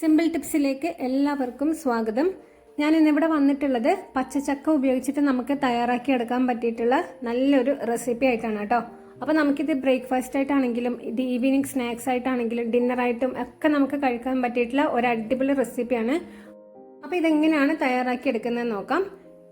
Simple ടിപ്സിലേക്ക് എല്ലാവർക്കും സ്വാഗതം. ഞാൻ ഇന്നിവിടെ വന്നിട്ടുള്ളത് പച്ചച്ചക്ക ഉപയോഗിച്ചിട്ട് നമുക്ക് തയ്യാറാക്കി എടുക്കാൻ പറ്റിയിട്ടുള്ള നല്ലൊരു റെസിപ്പി ആയിട്ടാണ് കേട്ടോ. അപ്പോൾ നമുക്കിത് ബ്രേക്ക്ഫാസ്റ്റ് ആയിട്ടാണെങ്കിലും ഇത് ഈവനിങ് സ്നാക്സ് ആയിട്ടാണെങ്കിലും ഡിന്നറായിട്ടും ഒക്കെ നമുക്ക് കഴിക്കാൻ പറ്റിയിട്ടുള്ള ഒരു അടിപൊളി റെസിപ്പിയാണ് അപ്പോൾ ഇതെങ്ങനെയാണ് തയ്യാറാക്കി എടുക്കുന്നതെന്ന് നോക്കാം.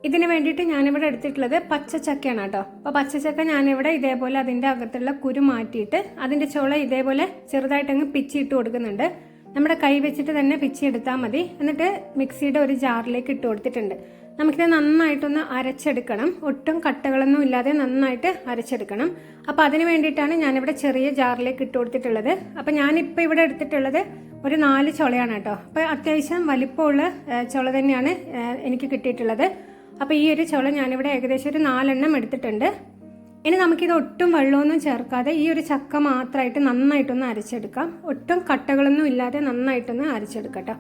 ഇതിന് വേണ്ടിയിട്ട് ഞാനിവിടെ എടുത്തിട്ടുള്ളത് പച്ചച്ചക്കയാണ് കേട്ടോ. അപ്പോൾ പച്ചച്ചക്ക ഞാനിവിടെ ഇതേപോലെ അതിന്റെ അകത്തുള്ള കുരു മാറ്റിയിട്ട് അതിന്റെ ചുള ഇതേപോലെ ചെറുതായിട്ടങ്ങ് പിച്ചിട്ട് കൊടുക്കുന്നുണ്ട്. നമ്മുടെ കൈ വെച്ചിട്ട് തന്നെ പിച്ചി എടുത്താൽ മതി. എന്നിട്ട് മിക്സിയുടെ ഒരു ജാറിലേക്ക് ഇട്ട് കൊടുത്തിട്ടുണ്ട്. നമുക്കിത് നന്നായിട്ടൊന്ന് അരച്ചെടുക്കണം. ഒട്ടും കട്ടകളൊന്നും ഇല്ലാതെ നന്നായിട്ട് അരച്ചെടുക്കണം. അപ്പോൾ അതിന് വേണ്ടിയിട്ടാണ് ഞാനിവിടെ ചെറിയ ജാറിലേക്ക് ഇട്ട് കൊടുത്തിട്ടുള്ളത്. അപ്പോൾ ഞാനിപ്പോൾ ഇവിടെ എടുത്തിട്ടുള്ളത് ഒരു നാല് ചുളയാണ് കേട്ടോ. അപ്പോൾ അത്യാവശ്യം വലിപ്പമുള്ള ചുള തന്നെയാണ് എനിക്ക് കിട്ടിയിട്ടുള്ളത്. അപ്പോൾ ഈ ഒരു ചുള ഞാനിവിടെ ഏകദേശം ഒരു നാലെണ്ണം എടുത്തിട്ടുണ്ട്. ഇനി നമുക്കിത് ഒട്ടും വെള്ളമൊന്നും ചേർക്കാതെ ഈ ഒരു ചക്ക മാത്രമായിട്ട് നന്നായിട്ടൊന്ന് അരച്ചെടുക്കാം. ഒട്ടും കട്ടകളൊന്നും ഇല്ലാതെ നന്നായിട്ടൊന്ന് അരച്ചെടുക്കട്ടോ.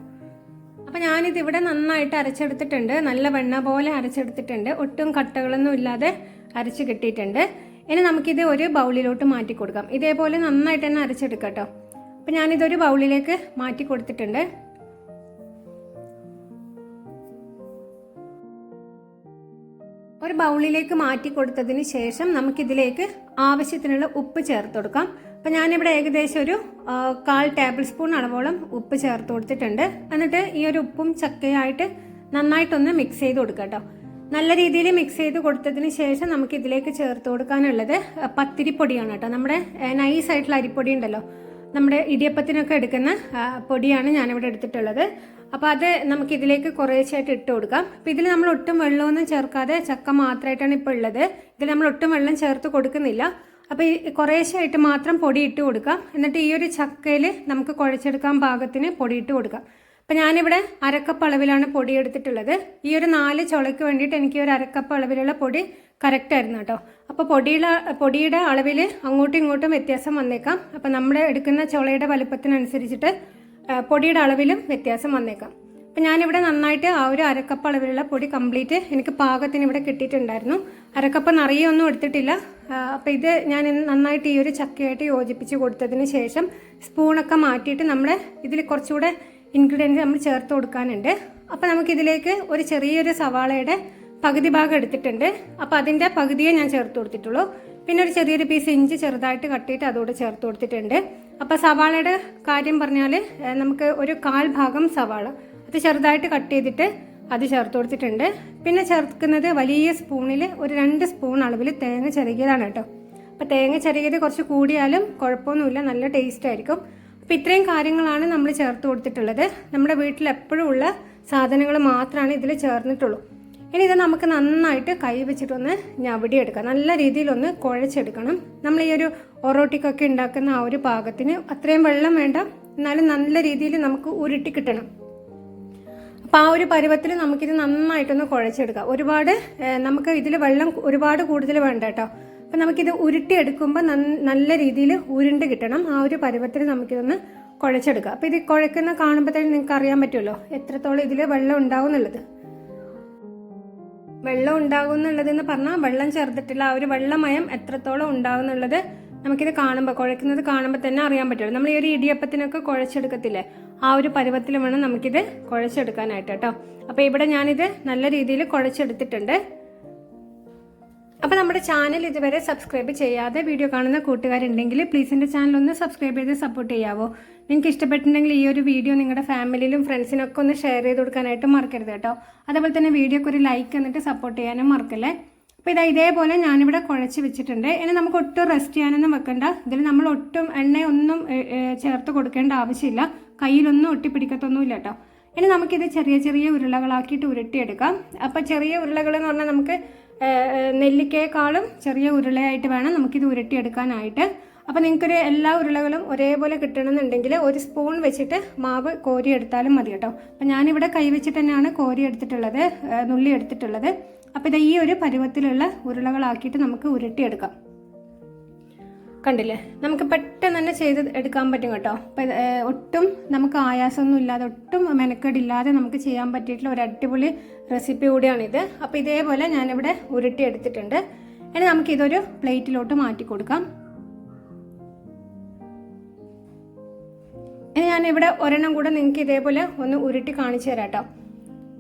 അപ്പം ഞാനിത് ഇവിടെ നന്നായിട്ട് അരച്ചെടുത്തിട്ടുണ്ട്. നല്ല വെണ്ണ പോലെ അരച്ചെടുത്തിട്ടുണ്ട്. ഒട്ടും കട്ടകളൊന്നും ഇല്ലാതെ അരച്ച് കിട്ടിയിട്ടുണ്ട്. ഇനി നമുക്കിത് ഒരു ബൗളിലോട്ട് മാറ്റി കൊടുക്കാം. ഇതേപോലെ നന്നായിട്ട് തന്നെ അരച്ചെടുക്കട്ടോ കേട്ടോ. അപ്പം ഞാനിതൊരു ബൗളിലേക്ക് മാറ്റി കൊടുത്തിട്ടുണ്ട്. ഒരു ബൗളിലേക്ക് മാറ്റി കൊടുത്തതിന് ശേഷം നമുക്കിതിലേക്ക് ആവശ്യത്തിനുള്ള ഉപ്പ് ചേർത്ത് കൊടുക്കാം. അപ്പം ഞാനിവിടെ ഏകദേശം ഒരു കാൽ ടേബിൾ സ്പൂൺ അളവോളം ഉപ്പ് ചേർത്ത് കൊടുത്തിട്ടുണ്ട്. എന്നിട്ട് ഈ ഒരു ഉപ്പും ചക്കയായിട്ട് നന്നായിട്ടൊന്ന് മിക്സ് ചെയ്ത് കൊടുക്കാം കേട്ടോ. നല്ല രീതിയിൽ മിക്സ് ചെയ്ത് കൊടുത്തതിന് ശേഷം നമുക്ക് ഇതിലേക്ക് ചേർത്ത് കൊടുക്കാനുള്ളത് പത്തിരിപ്പൊടിയാണ് കേട്ടോ. നമ്മുടെ നൈസ് ആയിട്ടുള്ള അരിപ്പൊടി ഉണ്ടല്ലോ. നമ്മുടെ ഇടിയപ്പത്തിനൊക്കെ എടുക്കുന്ന പൊടിയാണ് ഞാനിവിടെ എടുത്തിട്ടുള്ളത്. അപ്പോൾ അത് നമുക്ക് ഇതിലേക്ക് കുറേശ്ശായിട്ട് ഇട്ട് കൊടുക്കാം. അപ്പോൾ ഇതിൽ നമ്മൾ ഒട്ടും വെള്ളമൊന്നും ചേർക്കാതെ ചക്ക മാത്രമായിട്ടാണ് ഇപ്പോൾ ഉള്ളത് ഇതിൽ നമ്മൾ ഒട്ടും വെള്ളം ചേർത്ത് കൊടുക്കുന്നില്ല. അപ്പോൾ ഈ കുറേശ്ശായിട്ട് മാത്രം പൊടി ഇട്ട് കൊടുക്കാം. എന്നിട്ട് ഈ ഒരു ചക്കയിൽ നമുക്ക് കുഴച്ചെടുക്കാൻ പാകത്തിന് പൊടി ഇട്ട് കൊടുക്കാം. അപ്പോൾ ഞാനിവിടെ അരക്കപ്പ് അളവിലാണ് പൊടി എടുത്തിട്ടുള്ളത്. ഈ ഒരു നാല് ചുളയ്ക്ക് വേണ്ടിയിട്ട് എനിക്ക് ഒരു അരക്കപ്പ് അളവിലുള്ള പൊടി കറക്റ്റ് ആയിരുന്നു കേട്ടോ. അപ്പോൾ പൊടിയുടെ പൊടിയുടെ അളവിൽ അങ്ങോട്ടും ഇങ്ങോട്ടും വ്യത്യാസം വന്നേക്കാം. അപ്പോൾ നമ്മൾ എടുക്കുന്ന ചുളയുടെ വലുപ്പത്തിനനുസരിച്ചിട്ട് പൊടിയുടെ അളവിലും വ്യത്യാസം വന്നേക്കാം. അപ്പം ഞാനിവിടെ നന്നായിട്ട് ആ ഒരു അരക്കപ്പ് അളവിലുള്ള പൊടി കംപ്ലീറ്റ് എനിക്ക് പാകത്തിന് ഇവിടെ കിട്ടിയിട്ടുണ്ടായിരുന്നു. അരക്കപ്പ് നിറയെ ഒന്നും എടുത്തിട്ടില്ല അപ്പം ഇത് ഞാൻ നന്നായിട്ട് ഈ ഒരു ചക്കയായിട്ട് യോജിപ്പിച്ച് കൊടുത്തതിന് ശേഷം സ്പൂണൊക്കെ മാറ്റിയിട്ട് നമ്മൾ ഇതിൽ കുറച്ചുകൂടെ ഇൻഗ്രീഡിയന്റ് നമ്മൾ ചേർത്ത് കൊടുക്കാനുണ്ട്. അപ്പം നമുക്കിതിലേക്ക് ഒരു ചെറിയൊരു സവാളയുടെ പകുതി ഭാഗം എടുത്തിട്ടുണ്ട്. അപ്പോൾ അതിന്റെ പകുതിയെ ഞാൻ ചേർത്ത് കൊടുത്തിട്ടുള്ളൂ. പിന്നെ ഒരു ചെറിയൊരു പീസ് ഇഞ്ചി ചെറുതായിട്ട് കട്ടിയിട്ട് അതോട് ചേർത്ത് കൊടുത്തിട്ടുണ്ട്. അപ്പോൾ സവാളയുടെ കാര്യം പറഞ്ഞാൽ നമുക്ക് ഒരു കാൽ ഭാഗം സവാള. അത് ചെറുതായിട്ട് കട്ട് ചെയ്തിട്ട് അത് ചേർത്ത് കൊടുത്തിട്ടുണ്ട്. പിന്നെ ചേർക്കുന്നത് വലിയ സ്പൂണിൽ ഒരു രണ്ട് സ്പൂൺ അളവിൽ തേങ്ങ ചെറുകിയതാണ് കേട്ടോ. അപ്പോൾ തേങ്ങ ചെറുകിയത് കുറച്ച് കൂടിയാലും കുഴപ്പമൊന്നുമില്ല നല്ല ടേസ്റ്റ് ആയിരിക്കും. അപ്പോൾ ഇത്രയും കാര്യങ്ങളാണ് നമ്മൾ ചേർത്ത് കൊടുത്തിട്ടുള്ളത്. നമ്മുടെ വീട്ടിൽ എപ്പോഴും ഉള്ള സാധനങ്ങൾ മാത്രമാണ് ഇതിൽ ചേർന്നിട്ടുള്ളൂ. ഇനി ഇത് നമുക്ക് നന്നായിട്ട് കൈ വെച്ചിട്ടൊന്ന് ഞവടിയെടുക്കാം. നല്ല രീതിയിലൊന്ന് കുഴച്ചെടുക്കണം. നമ്മൾ ഈ ഒരു ഒറോട്ടിക്കൊക്കെ ഉണ്ടാക്കുന്ന ആ ഒരു പാകത്തിന് അത്രയും വെള്ളം വേണ്ട. എന്നാലും നല്ല രീതിയിൽ നമുക്ക് ഉരുട്ടി കിട്ടണം. അപ്പോൾ ആ ഒരു പരുവത്തിൽ നമുക്കിത് നന്നായിട്ടൊന്ന് കുഴച്ചെടുക്കാം. ഒരുപാട് നമുക്ക് ഇതിൽ വെള്ളം ഒരുപാട് കൂടുതൽ വേണ്ട കേട്ടോ. അപ്പം നമുക്കിത് ഉരുട്ടിയെടുക്കുമ്പോൾ നല്ല രീതിയിൽ ഉരുണ്ട് കിട്ടണം. ആ ഒരു പരുവത്തിൽ നമുക്കിതൊന്ന് കുഴച്ചെടുക്കുക അപ്പോൾ ഇത് കുഴക്കുന്ന കാണുമ്പോൾ തന്നെ നിങ്ങൾക്ക് അറിയാൻ പറ്റുമല്ലോ എത്രത്തോളം ഇതിൽ വെള്ളം ഉണ്ടാവും എന്നുള്ളത്. വെള്ളം ഉണ്ടാകും എന്ന് പറഞ്ഞാൽ വെള്ളം ചേർത്തിട്ടില്ല ആ ഒരു വെള്ളമയം എത്രത്തോളം ഉണ്ടാവും എന്നുള്ളത് നമുക്കിത് കാണുമ്പോൾ കുഴക്കുന്നത് കാണുമ്പോൾ തന്നെ അറിയാൻ പറ്റുള്ളൂ. നമ്മൾ ഈ ഒരു ഇടിയപ്പത്തിനൊക്കെ കുഴച്ചെടുക്കത്തില്ലേ? ആ ഒരു പരുവത്തിൽ വേണം നമുക്കിത് കുഴച്ചെടുക്കാനായിട്ട് കേട്ടോ. അപ്പോൾ ഇവിടെ ഞാനിത് നല്ല രീതിയിൽ കുഴച്ചെടുത്തിട്ടുണ്ട്. അപ്പോൾ നമ്മുടെ ചാനൽ ഇതുവരെ സബ്സ്ക്രൈബ് ചെയ്യാതെ വീഡിയോ കാണുന്ന കൂട്ടുകാരുണ്ടെങ്കിൽ പ്ലീസ് എന്റെ ചാനൽ ഒന്ന് സബ്സ്ക്രൈബ് ചെയ്ത് സപ്പോർട്ട് ചെയ്യാവോ? നിങ്ങൾക്ക് ഇഷ്ടപ്പെട്ടിട്ടുണ്ടെങ്കിൽ ഈ ഒരു വീഡിയോ നിങ്ങളുടെ ഫാമിലിയിലും ഫ്രണ്ട്സിനൊക്കെ ഒന്ന് ഷെയർ ചെയ്ത് കൊടുക്കാനായിട്ട് മറക്കരുത് കേട്ടോ. അതേപോലെ തന്നെ വീഡിയോക്ക് ഒരു ലൈക്ക് എന്നിട്ട് സപ്പോർട്ട് ചെയ്യാനും മറക്കല്ലേ? അപ്പോൾ ഇതാ ഇതേപോലെ ഞാനിവിടെ കുഴച്ച് വെച്ചിട്ടുണ്ട്. ഇനി നമുക്ക് ഒട്ടും റെസ്റ്റ് ചെയ്യാനൊന്നും വെക്കണ്ട. ഇതിൽ നമ്മൾ ഒട്ടും എണ്ണയൊന്നും ചേർത്ത് കൊടുക്കേണ്ട ആവശ്യമില്ല. കയ്യിലൊന്നും ഒട്ടിപ്പിടിക്കത്തൊന്നുമില്ല കേട്ടോ. ഇനി നമുക്കിത് ചെറിയ ചെറിയ ഉരുളകളാക്കിയിട്ട് ഉരുട്ടിയെടുക്കാം. അപ്പോൾ ചെറിയ ഉരുളകൾ എന്ന് പറഞ്ഞാൽ നമുക്ക് നെല്ലിക്കയെക്കാളും ചെറിയ ഉരുളയായിട്ട് വേണം നമുക്കിത് ഉരുട്ടിയെടുക്കാനായിട്ട്. അപ്പോൾ നിങ്ങൾക്കൊരു എല്ലാ ഉരുളകളും ഒരേപോലെ കിട്ടണമെന്നുണ്ടെങ്കിൽ ഒരു സ്പൂൺ വെച്ചിട്ട് മാവ് കോരി എടുത്താലും മതി കേട്ടോ. അപ്പം ഞാനിവിടെ കൈ വെച്ചിട്ട് തന്നെയാണ് കോരി എടുത്തിട്ടുള്ളത് നുള്ളി എടുത്തിട്ടുള്ളത്. അപ്പോൾ ഇത് ഈ ഒരു പരുവത്തിലുള്ള ഉരുളകളാക്കിയിട്ട് നമുക്ക് ഉരുട്ടിയെടുക്കാം. കണ്ടില്ലേ? നമുക്ക് പെട്ടെന്ന് തന്നെ ചെയ്ത് എടുക്കാൻ പറ്റും കേട്ടോ. അപ്പം ഒട്ടും നമുക്ക് ആയാസമൊന്നും ഇല്ലാതെ ഒട്ടും മെനക്കേടില്ലാതെ നമുക്ക് ചെയ്യാൻ പറ്റിയിട്ടുള്ള ഒരു അടിപൊളി റെസിപ്പി കൂടിയാണിത്. അപ്പോൾ ഇതേപോലെ ഞാനിവിടെ ഉരുട്ടി എടുത്തിട്ടുണ്ട് ഇനി നമുക്കിതൊരു പ്ലേറ്റിലോട്ട് മാറ്റി കൊടുക്കാം ഇനി ഇവിടെ ഒരെണ്ണം കൂടെ നിങ്ങൾക്ക് ഇതേപോലെ ഒന്ന് ഉരുട്ടി കാണിച്ചു തരാം കേട്ടോ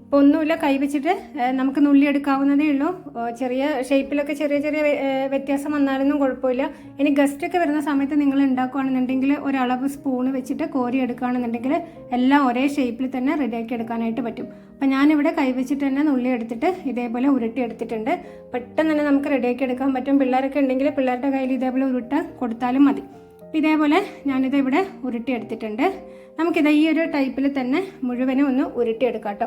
അപ്പോൾ ഒന്നുമില്ല കൈ വെച്ചിട്ട് നമുക്ക് നുള്ളി എടുക്കാവുന്നതേ ഉള്ളൂ. ചെറിയ ഷേപ്പിലൊക്കെ ചെറിയ ചെറിയ വ്യത്യാസം വന്നാലൊന്നും കുഴപ്പമില്ല. ഇനി ഗസ്റ്റ് ഒക്കെ വരുന്ന സമയത്ത് നിങ്ങൾ ഉണ്ടാക്കുകയാണെന്നുണ്ടെങ്കിൽ ഒരളവ് സ്പൂണ് വെച്ചിട്ട് കോരി എടുക്കുകയാണെന്നുണ്ടെങ്കിൽ എല്ലാം ഒരേ ഷേപ്പിൽ തന്നെ റെഡിയാക്കി എടുക്കാനായിട്ട് പറ്റും. അപ്പം ഞാനിവിടെ കൈ വെച്ചിട്ട് തന്നെ നുള്ളി എടുത്തിട്ട് ഇതേപോലെ ഉരുട്ടി എടുത്തിട്ടുണ്ട്. പെട്ടെന്ന് തന്നെ നമുക്ക് റെഡിയാക്കി എടുക്കാൻ പറ്റും. പിള്ളേരൊക്കെ ഉണ്ടെങ്കിൽ പിള്ളേരുടെ കയ്യിൽ ഇതേപോലെ ഉരുട്ട കൊടുത്താലും മതി. ഇതേപോലെ ഞാനിത് ഇവിടെ ഉരുട്ടി എടുത്തിട്ടുണ്ട് നമുക്കിത് ഈ ഒരു ടൈപ്പിൽ തന്നെ മുഴുവനും ഒന്ന് ഉരുട്ടിയെടുക്കാം കേട്ടോ.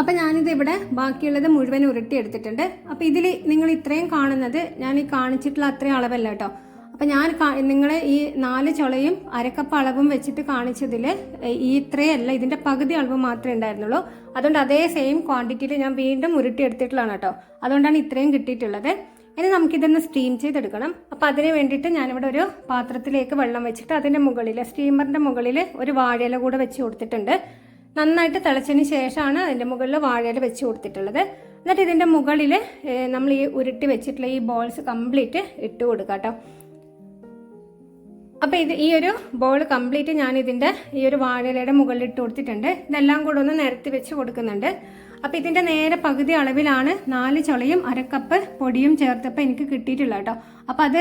അപ്പം ഞാനിത് ഇവിടെ ബാക്കിയുള്ളത് മുഴുവൻ ഉരുട്ടി എടുത്തിട്ടുണ്ട് അപ്പം ഇതിൽ നിങ്ങൾ ഇത്രയും കാണുന്നത് ഞാൻ ഈ കാണിച്ചിട്ടുള്ള അത്രയും അളവല്ല കേട്ടോ. അപ്പം ഞാൻ നിങ്ങൾ ഈ നാല് ചുളയും അരക്കപ്പ് അളവും വെച്ചിട്ട് കാണിച്ചതിൽ ഈ ഇത്രയല്ല ഇതിന്റെ പകുതി അളവ് മാത്രമേ ഉണ്ടായിരുന്നുള്ളൂ. അതുകൊണ്ട് അതേ സെയിം ക്വാണ്ടിറ്റിയിൽ ഞാൻ വീണ്ടും ഉരുട്ടി എടുത്തിട്ടുള്ളതാണ് കേട്ടോ. അതുകൊണ്ടാണ് ഇത്രയും കിട്ടിയിട്ടുള്ളത്. ഇനി നമുക്കിതൊന്ന് സ്റ്റീം ചെയ്തെടുക്കണം. അപ്പം അതിന് വേണ്ടിയിട്ട് ഞാനിവിടെ ഒരു പാത്രത്തിലേക്ക് വെള്ളം വെച്ചിട്ട് അതിന്റെ മുകളിൽ സ്റ്റീമറിന്റെ മുകളിൽ ഒരു വാഴയില കൂടെ വെച്ച് കൊടുത്തിട്ടുണ്ട്. നന്നായിട്ട് തിളച്ചതിന് ശേഷമാണ് അതിന്റെ മുകളിൽ വാഴയില വെച്ച് കൊടുത്തിട്ടുള്ളത്. എന്നിട്ട് ഇതിന്റെ മുകളിൽ നമ്മൾ ഈ ഉരുട്ടി വെച്ചിട്ടുള്ള ഈ ബോൾസ് കംപ്ലീറ്റ് ഇട്ട് കൊടുക്കാം കേട്ടോ. അപ്പോൾ ഇത് ഈ ഒരു ബോൾ കംപ്ലീറ്റ് ഞാൻ ഇതിന്റെ ഈ ഒരു വാഴയിലയുടെ മുകളിൽ ഇട്ട് കൊടുത്തിട്ടുണ്ട്. ഇതെല്ലാം കൂടെ ഒന്ന് നിരത്തി വെച്ച് കൊടുക്കുന്നുണ്ട്. അപ്പോൾ ഇതിന്റെ നേരെ പകുതി അളവിലാണ് നാല് ചുളയും അരക്കപ്പ് പൊടിയും ചേർത്തപ്പോൾ എനിക്ക് കിട്ടിയിട്ടുള്ളത് കേട്ടോ. അപ്പോൾ അത്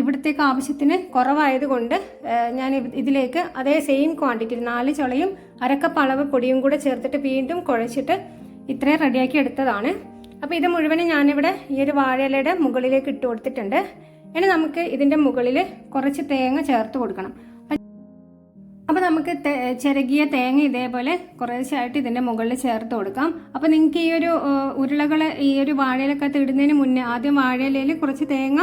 ഇവിടത്തേക്ക് ആവശ്യത്തിന് കുറവായതുകൊണ്ട് ഞാൻ ഇതിലേക്ക് അതേ സെയിം ക്വാണ്ടിറ്റി നാല് ചുളയും അരക്കപ്പ് അളവ് പൊടിയും കൂടെ ചേർത്തിട്ട് വീണ്ടും കുഴച്ചിട്ട് ഇത്രയും റെഡിയാക്കി എടുത്തതാണ്. അപ്പോൾ ഇത് മുഴുവനും ഞാനിവിടെ ഈ ഒരു വാഴയിലയുടെ മുകളിലേക്ക് ഇട്ട് കൊടുത്തിട്ടുണ്ട്. ഇനി നമുക്ക് ഇതിന്റെ മുകളിൽ കുറച്ച് തേങ്ങ ചേർത്ത് കൊടുക്കണം. അപ്പോൾ നമുക്ക് ചിരകിയ തേങ്ങ ഇതേപോലെ കുറേശ്ശായിട്ട് ഇതിന്റെ മുകളിൽ ചേർത്ത് കൊടുക്കാം. അപ്പോൾ നിങ്ങൾക്ക് ഈ ഒരു ഉരുളകൾ ഈ ഒരു വാഴയിലൊക്കെ ഇടുന്നതിന് മുന്നേ ആദ്യം വാഴയിലയിൽ കുറച്ച് തേങ്ങ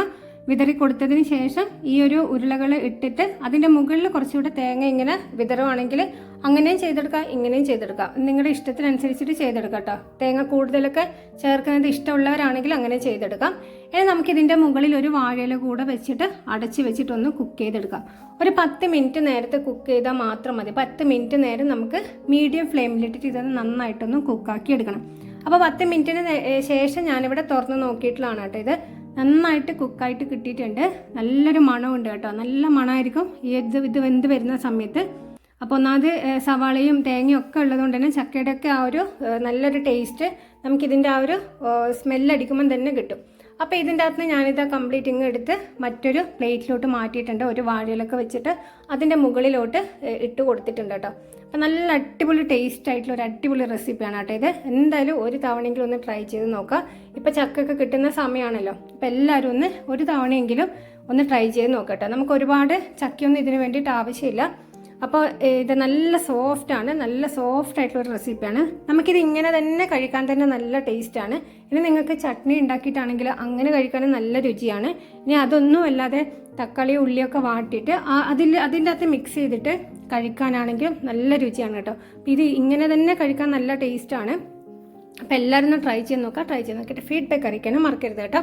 വിതറി കൊടുത്തതിന് ശേഷം ഈ ഒരു ഉരുളകൾ ഇട്ടിട്ട് അതിന്റെ മുകളിൽ കുറച്ചുകൂടെ തേങ്ങ ഇങ്ങനെ വിതറുവാണെങ്കിൽ അങ്ങനെയും ചെയ്തെടുക്കാം ഇങ്ങനെയും ചെയ്തെടുക്കാം. നിങ്ങളുടെ ഇഷ്ടത്തിനനുസരിച്ചിട്ട് ചെയ്തെടുക്കാം കേട്ടോ തേങ്ങ കൂടുതലൊക്കെ ചേർക്കുന്നത് ഇഷ്ടമുള്ളവരാണെങ്കിൽ അങ്ങനെ ചെയ്തെടുക്കാം. ഇനി നമുക്ക് ഇതിന്റെ മുകളിൽ ഒരു വാഴയില കൂടെ വെച്ചിട്ട് അടച്ച് വെച്ചിട്ടൊന്ന് കുക്ക് ചെയ്തെടുക്കാം. ഒരു പത്ത് മിനിറ്റ് നേരത്തെ കുക്ക് ചെയ്താൽ മാത്രം മതി. പത്ത് മിനിറ്റ് നേരം നമുക്ക് മീഡിയം ഫ്ലെയിമിലിട്ടിട്ട് ഇതൊന്ന് നന്നായിട്ടൊന്ന് കുക്കാക്കി എടുക്കണം. അപ്പോൾ പത്ത് മിനിറ്റിന് ശേഷം ഞാനിവിടെ തുറന്ന് നോക്കിയിട്ടുള്ളതാണ് കേട്ടോ ഇത്. നന്നായിട്ട് കുക്കായിട്ട് കിട്ടിയിട്ടുണ്ട്. നല്ലൊരു മണമുണ്ട് കേട്ടോ. നല്ല മണമായിരിക്കും ഈ ഇത് ഇത് വെന്ത് വരുന്ന സമയത്ത്. അപ്പോൾ ഒന്നാമത് സവാളയും തേങ്ങയും ഒക്കെ ഉള്ളതുകൊണ്ട് തന്നെ ചക്കയുടെ ഒക്കെ ആ ഒരു നല്ലൊരു ടേസ്റ്റ് നമുക്കിതിന്റെ ആ ഒരു സ്മെല്ലടിക്കുമ്പം തന്നെ കിട്ടും. അപ്പോൾ ഇതിന്റെ അകത്ത് ഞാനിത് കംപ്ലീറ്റ് ഇങ്ങ് എടുത്ത് മറ്റൊരു പ്ലേറ്റിലോട്ട് മാറ്റിയിട്ടുണ്ട്. ഒരു വാഴയിലൊക്കെ വെച്ചിട്ട് അതിന്റെ മുകളിലോട്ട് ഇട്ട് കൊടുത്തിട്ടുണ്ട് കേട്ടോ. അപ്പോൾ നല്ല അടിപൊളി ടേസ്റ്റ് ആയിട്ടുള്ള ഒരു അടിപൊളി റെസിപ്പിയാണ് കേട്ടോ ഇത്. എന്തായാലും ഒരു തവണയെങ്കിലും ഒന്ന് ട്രൈ ചെയ്ത് നോക്കുക. ഇപ്പോൾ ചക്കൊക്കെ കിട്ടുന്ന സമയമാണല്ലോ അപ്പോൾ എല്ലാവരും ഒന്ന് ഒരു തവണയെങ്കിലും ഒന്ന് ട്രൈ ചെയ്ത് നോക്കട്ടെ നമുക്ക് ഒരുപാട് ചക്കയൊന്നും ഇതിന് വേണ്ടിയിട്ട് ആവശ്യമില്ല. അപ്പോൾ ഇത് നല്ല സോഫ്റ്റ് ആണ് നല്ല സോഫ്റ്റ് ആയിട്ടുള്ള റെസിപ്പിയാണ് നമുക്കിത് ഇങ്ങനെ തന്നെ കഴിക്കാൻ തന്നെ നല്ല ടേസ്റ്റ് ആണ്. ഇനി നിങ്ങൾക്ക് ചട്നി ഉണ്ടാക്കിയിട്ടാണെങ്കിൽ അങ്ങനെ കഴിക്കാനും നല്ല രുചിയാണ്. ഇനി അതൊന്നും അല്ലാതെ തക്കാളി ഉള്ളിയൊക്കെ വാട്ടിയിട്ട് അതിൽ അതിന്റെ അകത്ത് മിക്സ് ചെയ്തിട്ട് കഴിക്കാനാണെങ്കിൽ നല്ല രുചിയാണ് കേട്ടോ. ഇത് ഇങ്ങനെ തന്നെ കഴിക്കാൻ നല്ല ടേസ്റ്റാണ് അപ്പോൾ എല്ലാവരും ട്രൈ ചെയ്ത് നോക്കുക ട്രൈ ചെയ്ത് നോക്കിയിട്ട് ഫീഡ്ബാക്ക് അറിയിക്കാനും മറക്കരുത് കേട്ടോ.